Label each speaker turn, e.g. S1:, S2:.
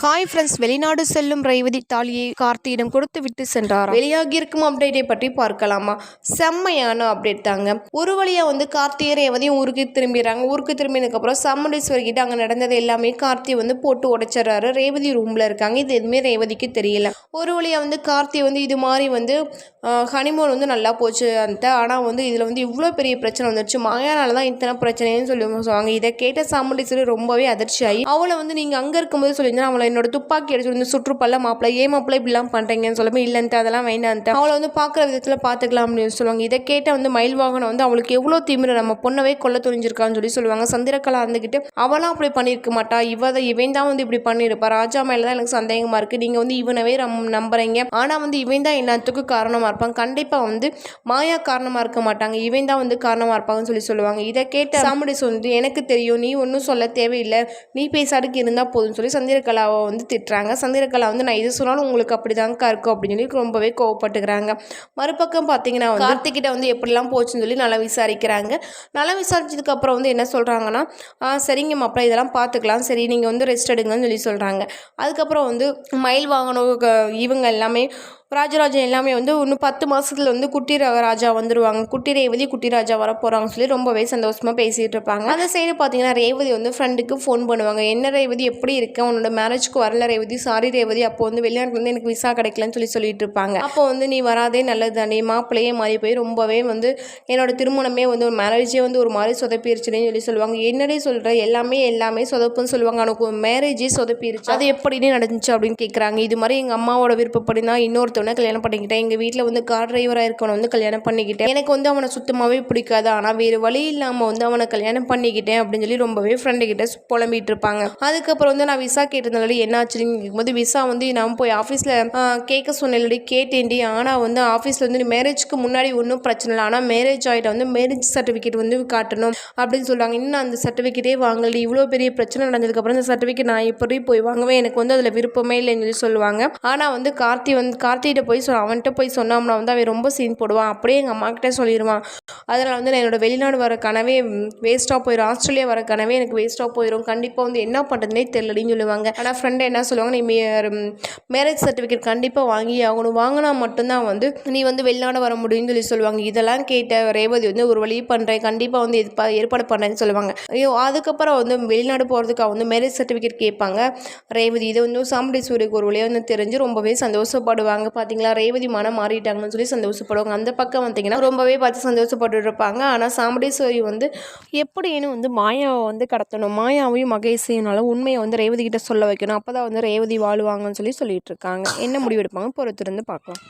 S1: Hi friends வெளிநாடு செல்லும் ரேவதி தாலியை கார்த்தியிடம் கொடுத்து விட்டு சென்றாராம். வெளியாகி இருக்கும் அப்டேட்டை பற்றி பார்க்கலாமா? செம்மையான அப்டேட் தாங்க. ஒரு வழியா வந்து கார்த்திகை ரேவதியும் ஊருக்கு திரும்பிடுறாங்க. ஊருக்கு திரும்பினதுக்கப்புறம் சம்மண்டீஸ்வரி கிட்ட அங்கே நடந்தது எல்லாமே கார்த்தி வந்து போட்டு உடைச்சிடுறாரு. ரேவதி ரூமில் இருக்காங்க. இது எதுவுமே ரேவதிக்கு தெரியல. ஒரு வழியா வந்து கார்த்தி வந்து இது மாதிரி வந்து ஹனிமூன் வந்து நல்லா போச்சு அந்த ஆனால் வந்து இதில் வந்து இவ்வளோ பெரிய பிரச்சனை வந்துருச்சு. மாயானால தான் இத்தனை பிரச்சனைன்னு சொல்லி சொல்லுவாங்க இதை கேட்ட சாமுண்டீஸ்வரி ரொம்பவே அதிர்ச்சி ஆகி அவளை வந்து நீங்கள் அங்கே இருக்கும்போது சொல்லியிருந்தா அவளை என்னோட துப்பாக்கி எடுத்து வந்து சுற்றுப்பல்ல மாப்பிள்ள ஏன் மாப்பிள்ள இப்படிலாம் பண்ணுறீங்கன்னு சொல்லும்போது இல்லைன்ட்டு அதெல்லாம் வேண்டான்ட்டு அவளை வந்து பார்க்குற விதத்தில் பார்த்துக்கலாம் அப்படின்னு சொல்லுவாங்க. இதை கேட்ட வந்து மயில் வாகனம் வந்து அவளுக்கு எவ்வளோ திமிரு நம்ம பொண்ணவே கொல்ல துணிஞ்சிருக்கான்னு சொல்லி சொல்லுவாங்க. சந்திரகலா இருந்துக்கிட்டு அவளாம் அப்படி பண்ணியிருக்க மாட்டா. இவ இவன் தான் வந்து இப்படி பண்ணியிருப்பா. ராஜா மேலே தான் எனக்கு சந்தேகமாக இருக்குது நீங்கள் வந்து இவனவே ரம் நம்புறீங்க. ஆனால் வந்து இவன் தான் எல்லாத்துக்கும் காரணமாக இருப்பான்? கண்டிப்பாக வந்து மாயா காரணமாக இருக்க மாட்டாங்க. இவன் தான் வந்து காரணமாக இருப்பாங்கன்னு சொல்லி சொல்லுவாங்க. இதை கேட்ட சாமுடிஸ் வந்து எனக்கு தெரியும். நீ ஒன்றும் சொல்ல தேவையில்லை. நீ பேசாடுக்கு இருந்தால் போதும்னு சொல்லி சந்திரகலாவை வந்து திட்டுறாங்க. சந்திரகலா வந்து நான் இது சொன்னாலும் உங்களுக்கு அப்படிதாங்க்கா இருக்கும் அப்படின்னு சொல்லி ரொம்பவே கோவப்பட்டுக்கிறாங்க. மறுபக்கம் பார்த்தீங்கன்னா வந்து கார்த்திகிட்ட வந்து எப்படிலாம் போச்சுன்னு சொல்லி நல்லா விசாரிக்கிறாங்க. நல்லா விசாரிச்சதுக்கு அப்புறம் வந்து என்ன சொல்கிறாங்கன்னா சரிங்க மாப்பிள இதெல்லாம் பார்த்துக்கலாம் சரி நீங்கள் வந்து ரெஸ்ட் எடுங்கன்னு சொல்லி சொல்கிறாங்க அதுக்கப்புறம் வந்து மயில் வாகனம் இவங்க எல்லாமே ராஜராஜன் எல்லாமே வந்து இன்னும் பத்து மாதத்தில் வந்து குட்டி ர- ராஜா வந்துருவாங்க. குட்டி ரேவதி குட்டி ராஜா வர போகிறாங்கன்னு சொல்லி ரொம்பவே சந்தோஷமாக பேசிகிட்டு இருப்பாங்க. அந்த சைடு பார்த்தீங்கன்னா ரேவதி வந்து ஃப்ரெண்டுக்கு ஃபோன் பண்ணுவாங்க. என்ன ரேவதி எப்படி இருக்க? உன்னோட மேரேஜ்க்கு வரல ரேவதி. சாரி ரேவதி அப்போ வந்து வெளிநாட்டுலேருந்து எனக்கு விசா கிடைக்கலன்னு சொல்லி சொல்லிட்டு இருப்பாங்க. அப்போ வந்து நீ வராதே நல்லது தானே மாப்பிள்ளையே மாறி போய் ரொம்பவே வந்து என்னோட திருமணமே வந்து ஒரு மேரேஜே வந்து ஒரு மாதிரி சொதப்பிருச்சுன்னு சொல்லி சொல்லுவாங்க. என்னடே சொல்கிற எல்லாமே எல்லாமே சொதப்புன்னு சொல்லுவாங்க. எனக்கு மேரேஜே சொதப்பிருச்சு. அது எப்படின்னு நடந்துச்சு அப்படின்னு கேட்குறாங்க இது மாதிரி எங்கள் அம்மாவோட விருப்பப்படினா இன்னொருத்தர் பார்த்தோன்னே கல்யாணம் பண்ணிக்கிட்டேன். எங்கள் வீட்டில் வந்து கார் டிரைவராக இருக்கவனை வந்து கல்யாணம் பண்ணிக்கிட்டேன். எனக்கு வந்து அவனை சுத்தமாகவே பிடிக்காது. ஆனால் வேறு வழி இல்லாமல் வந்து அவனை கல்யாணம் பண்ணிக்கிட்டேன் அப்படின்னு சொல்லி ரொம்பவே ஃப்ரெண்டு கிட்ட இருப்பாங்க. அதுக்கப்புறம் வந்து நான் விசா கேட்டிருந்தாலும் என்ன ஆச்சுன்னு கேட்கும்போது விசா வந்து நான் போய் ஆஃபீஸில் கேட்க சொன்னேன்டி கேட்டேன்டி. ஆனால் வந்து ஆஃபீஸில் வந்து மேரேஜ்க்கு முன்னாடி ஒன்றும் பிரச்சனை இல்லை. ஆனால் மேரேஜ் ஆகிட்ட வந்து மேரேஜ் சர்டிஃபிகேட் வந்து காட்டணும் அப்படின்னு சொல்லுவாங்க இன்னும் அந்த சர்டிஃபிகேட்டே வாங்கல இவ்வளோ பெரிய பிரச்சனை நடந்ததுக்கப்புறம் அந்த சர்டிஃபிகேட் நான் எப்படி போய் வாங்குவேன். எனக்கு வந்து அதில் விருப்பமே இல்லைன்னு சொல்லி சொல்லுவாங்க. ஆனால் வந்து கார்த்தி வந்து கார்த்திகிட்ட போய் சொல் அவன்கிட்ட போய் சொன்னோம்னா வந்து அவன் ரொம்ப சீன் போடுவான். அப்படியே எங்கள் அம்மாக்கிட்ட சொல்லிடுவான் அதனால் வந்து நான் என்னோட வெளிநாடு வர கனவே வேஸ்ட்டாக போயிடும் ஆஸ்திரேலியா வர கனவே எனக்கு வேஸ்ட்டாக போயிடும் கண்டிப்பாக வந்து என்ன பண்ணுறதுனே தெரியலன்னு சொல்லுவாங்க. ஆனால் ஃப்ரெண்டு என்ன சொல்லுவாங்க நீ மேரேஜ் சர்டிஃபிகேட் கண்டிப்பாக வாங்கி ஆகணும். வாங்கினா மட்டும்தான் வந்து நீ வந்து வெளிநாடு வர முடியும்னு சொல்லி சொல்லுவாங்க. இதெல்லாம் கேட்ட ரேவதி வந்து ஒரு வழி பண்ணுறேன் கண்டிப்பாக வந்து இது ஏற்பாடு பண்ணுறேன்னு சொல்லுவாங்க. ஐயோ அதுக்கப்புறம் வந்து வெளிநாடு போகிறதுக்காக வந்து மேரேஜ் சர்டிஃபிகேட் கேட்பாங்க. ரேவதி இதை வந்து சாமுண்டீஸ்வரிக்கு ஒரு வழியாக வந்து தெரிஞ்சு ரொம்பவே சந்தோஷப்படுவாங்க. பார்த்தீங்களா ரேவதி மனம் மாறிட்டாங்கன்னு சொல்லி சந்தோஷப்படுவாங்க. அந்த பக்கம் பார்த்தீங்கன்னா ரொம்பவே பார்த்து சந்தோஷப்பட்டு இருப்பாங்க ஆனால் சாமுண்டீஸ்வரி வந்து எப்படின்னு வந்து மாயாவை வந்து கடத்தணும். மாயாவையும் மகேஷையும்னால உண்மையை வந்து ரேவதி கிட்ட சொல்ல வைக்கணும். அப்போ தான் வந்து ரேவதி வாழுவாங்கன்னு சொல்லி சொல்லிட்டு இருக்காங்க. என்ன முடிவெடுப்பாங்க பொறுத்திருந்து பார்க்கலாம்.